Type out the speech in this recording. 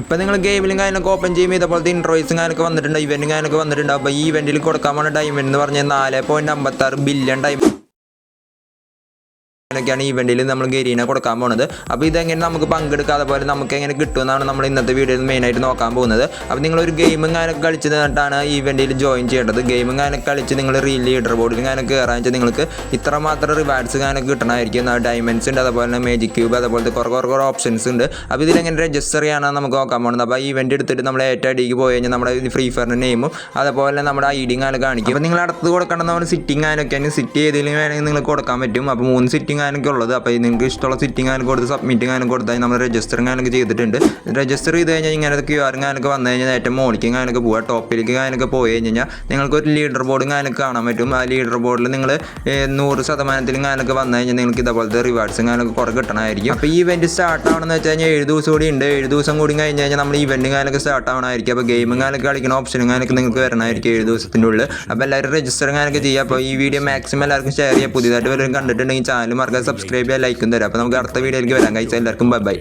ഇപ്പം നിങ്ങൾ ഗെയിമിലും കാര്യങ്ങളൊക്കെ ഓപ്പൺ ചെയ്യുമ്പോൾ ഇതേപോലത്തെ ഇൻട്രോയ്സും കാര്യമൊക്കെ വന്നിട്ടുണ്ട് ഇവന്റും കാര്യമൊക്കെ വന്നിട്ടുണ്ട്. അപ്പോൾ ഈ ഇവന്റിൽ കൊടുക്കാൻ വേണ്ട ഡയമണ്ട് എന്ന് പറഞ്ഞാൽ നാല് പോയിന്റ് അമ്പത്താറ് ബില്യൺ ഡയമണ്ട് ഈ ഇവന്റിൽ നമ്മൾ ഗരീനെ കൊടുക്കാൻ പോകുന്നത് അപ്പോൾ ഇതെങ്ങനെ നമുക്ക് പങ്കെടുക്കാം അതുപോലെ നമുക്ക് എങ്ങനെ കിട്ടുമെന്നാണ് നമ്മൾ ഇന്നത്തെ വീഡിയോയിൽ മെയിനായിട്ട് നോക്കാൻ പോകുന്നത്. അപ്പോൾ നിങ്ങളൊരു ഗെയിമും കാനൊക്കെ കളിച്ച് നിന്നിട്ടാണ് ഇവന്റിൽ ജോയിൻ ചെയ്യേണ്ടത്. ഗെയിമും കാനൊക്കെ കളിച്ച് നിങ്ങൾ റീൽ ലീഡർ ബോർഡിൽ കാനൊക്കെ കയറാൻ വെച്ചാൽ നിങ്ങൾക്ക് ഇത്രമാത്രം റിവാർഡ്സ് കാനൊക്കെ കിട്ടണമായിരിക്കും. ഡയമണ്ട്സ് ഉണ്ട് അതുപോലെ തന്നെ മേജിക് ക്യൂബ് അതുപോലത്തെ കുറേ കുറേ കുറേ ഓപ്ഷൻസ് ഉണ്ട്. അപ്പോൾ ഇതിലെങ്ങനെ രജിസ്റ്റർ ചെയ്യാനാണ് നമുക്ക് നോക്കാൻ പോകുന്നത് അപ്പോൾ ഈ ഇവന്റ് എടുത്തിട്ട് നമ്മൾ ഏറ്റവും അടിക്ക് പോയി കഴിഞ്ഞാൽ നമ്മുടെ ഫ്രീ ഫയറിന്റെ നെയിമും അതുപോലെ നമ്മുടെ ഐ ഡിയും കാര്യം കാണിക്കും. അപ്പോൾ നിങ്ങൾ അടുത്ത് കൊടുക്കേണ്ടത് നമ്മൾ സിറ്റിംഗ് കാനൊക്കെയാണ് സിറ്റ് ഏതെങ്കിലും വേണമെങ്കിൽ നിങ്ങൾ കൊടുക്കാൻ പറ്റും. അപ്പോൾ മൂന്ന് സിറ്റിംഗ് കാനൊക്കെ ഉള്ളത് അപ്പോൾ നിങ്ങൾക്ക് ഇഷ്ടമുള്ള സിറ്റിംഗ് കാനം കൊടുത്ത് സബ്മിറ്റിംഗ് കാനം കൊടുത്താൽ നമ്മൾ രജിസ്റ്റർ കാനൊക്കെ ചെയ്തിട്ടുണ്ട് രജിസ്റ്റർ ചെയ്ത് കഴിഞ്ഞാൽ ഇങ്ങനത്തെ ക്യു ആർ കാനൊക്കെ വന്നു കഴിഞ്ഞാൽ ഏറ്റവും മോളിക്കും കാനൊക്കെ പോവുക ടോപ്പിലേക്ക് കാനൊക്കെ പോയി കഴിഞ്ഞാൽ നിങ്ങൾക്ക് ഒരു ലീഡർ ബോർഡും കാനൊക്കെ കാണാൻ പറ്റും ആ ലീഡർ ബോർഡിൽ നിങ്ങൾ നൂറ് ശതമാനത്തിലും കാനൊക്കെ വന്നു കഴിഞ്ഞാൽ നിങ്ങൾക്ക് ഇതേപോലത്തെ റിവാർഡ്സും കാനൊക്കെ കുറേ കിട്ടണമായിരിക്കും അപ്പോൾ ഈ ഇവന്റ് സ്റ്റാർട്ട് ആവണമെന്ന് വെച്ച് കഴിഞ്ഞാൽ ഏഴ് ദിവസം കൂടി ഉണ്ട് ഏഴ് ദിവസം കൂടി കഴിഞ്ഞ് കഴിഞ്ഞാൽ നമ്മൾ ഇവന്റും കാലൊക്കെ സ്റ്റാർട്ട് ആവണമായിരിക്കും അപ്പോൾ ഗെയിമും കാലൊക്കെ കളിക്കുന്ന ഓപ്ഷനും കാലൊക്കെ നിങ്ങൾക്ക് വരണമായിരിക്കും ഏഴ് ദിവസത്തിന്റെ ഉള്ളിൽ അപ്പോൾ എല്ലാവരും രജിസ്റ്റർ കാനൊക്കെ ചെയ്യുക അപ്പോൾ ഈ വീഡിയോ മാക്സിമം എല്ലാവർക്കും ഷെയർ ചെയ്യുക പുതിയതായിട്ട് വരും കണ്ടിട്ടുണ്ടെങ്കിൽ ചാനൽ മറക്കാതെ സബ്സ്ക്രൈബ് ചെയ്യുക ലൈക്കും തരാം അപ്പോൾ നമുക്ക് അടുത്ത വീഡിയോയിലേക്ക് വരാം. കഴിച്ചാൽ എല്ലാവർക്കും ബൈ ബൈ